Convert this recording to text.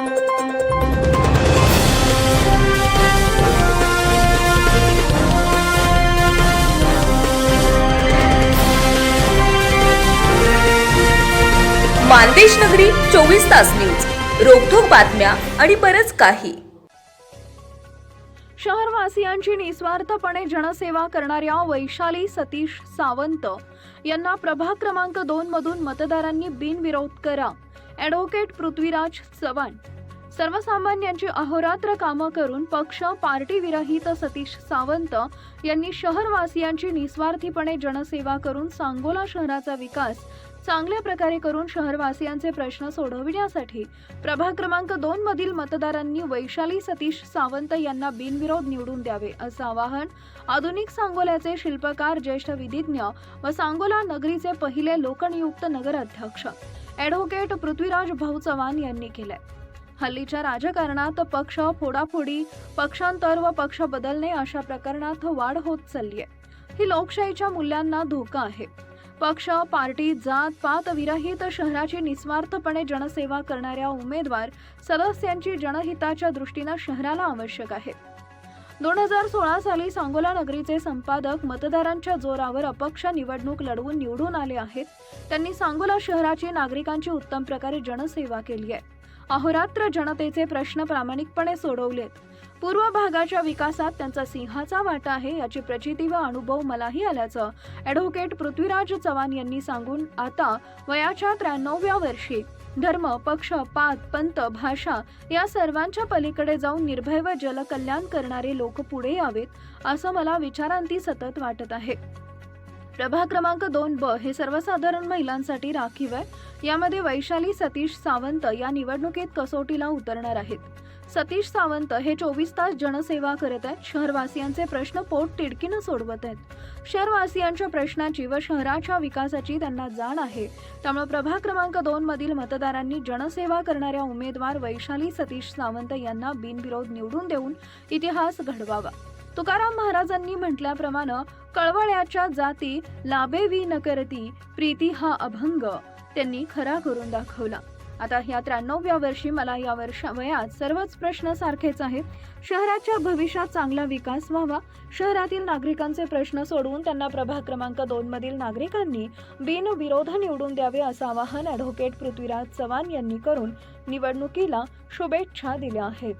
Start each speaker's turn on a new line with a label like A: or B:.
A: मानदेश नगरी चोवीस तास न्यूज. रोखोक बातम्या आणि बरच काही.
B: शहरवासियांची निस्वार्थपणे जनसेवा करणाऱ्या वैशाली सतीश सावंत यांना प्रभाग क्रमांक दोन मधून मतदारांनी बिनविरोध करा. ॲडव्होकेट पृथ्वीराज चव्हाण. सर्वसामान्यांची अहोरात्र कामं करून पक्ष पार्टी विरहित सतीश सावंत यांनी शहरवासियांची निस्वार्थीपणे जनसेवा करून सांगोला शहराचा विकास चांगल्या प्रकारे करून शहरवासियांचे प्रश्न सोडविण्यासाठी प्रभाग क्रमांक दोन मधील मतदारांनी वैशाली सतीश सावंत यांना बिनविरोध निवडून द्यावे असं आवाहन आधुनिक सांगोल्याचे शिल्पकार ज्येष्ठ विधिज्ञ व सांगोला नगरीचे पहिले लोकनियुक्त नगराध्यक्ष ॲडव्होकेट पृथ्वीराज भाऊ चव्हाण यांनी केलंय. हल्लीच्या राजकारणात पक्ष फोडाफोडी पक्षांतर व पक्ष बदलणे अशा प्रकरणात वाढ होत चालली आहे ही लोकशाहीच्या मूल्यांना धोका आहे. पक्ष पार्टी जात पात विरहित शहराची निस्वार्थपणे जनसेवा करणाऱ्या उमेदवार सदस्यांची जनहिताच्या दृष्टीनं शहराला आवश्यक आहे दोन हजार सोळा साली सांगोला नगरीचे संपादक मतदारांच्या जोरावर अपक्ष निवडणूक लढवून निवडून आले आहेत. त्यांनी सांगोला शहराची नागरिकांची उत्तम प्रकारे जनसेवा केली आहे. अहोरात्र जनतेचे प्रश्न प्रामाणिकपणे सोडवलेत. पूर्व भागाच्या विकासात त्यांचा सिंहाचा वाटा आहे याची प्रचिती व अनुभव मलाही आल्याचं ॲडव्होकेट पृथ्वीराज चव्हाण यांनी सांगून आता वयाच्या त्र्याण्णव्या वर्षी धर्म पक्ष पात पंत भाषा या सर्वांच्या पलीकडे जाऊन निर्भय व जलकल्याण करणारे लोक पुढे यावेत असं मला विचारांती सतत वाटत आहे. प्रभाग क्रमांक दोन ब हे सर्वसाधारण महिलांसाठी राखीव आहे. यामध्ये वैशाली सतीश सावंत या निवडणुकीत कसोटीला उतरणार आहेत. सतीश सावंत हे चोवीस तास जनसेवा करत आहेत. शहरवासियांचे प्रश्न पोट तिडकीनं सोडवत आहेत. शहरवासियांच्या प्रश्नाची व शहराच्या विकासाची त्यांना जाण आहे. त्यामुळे प्रभाग क्रमांक दोन मधील मतदारांनी जनसेवा करणाऱ्या उमेदवार वैशाली सतीश सावंत यांना बिनविरोध निवडून देऊन इतिहास घडवावा. तुकाराम महाराजांनी म्हटल्याप्रमाणे कळवळ्याच्या जाती लाभेवी न करती प्रीती हा अभंग त्यांनी खरा करून दाखवला. आता ह्या त्र्याण्णव्या वर्षी मला या वर्षा वयात सर्वच प्रश्न सारखेच आहेत. शहराच्या भविष्यात चांगला विकास व्हावा. शहरातील नागरिकांचे प्रश्न सोडवून त्यांना प्रभाग क्रमांक दोन मधील नागरिकांनी बिनविरोध निवडून द्यावे असं आवाहन ॲडव्होकेट पृथ्वीराज चव्हाण यांनी करून निवडणुकीला शुभेच्छा दिल्या आहेत.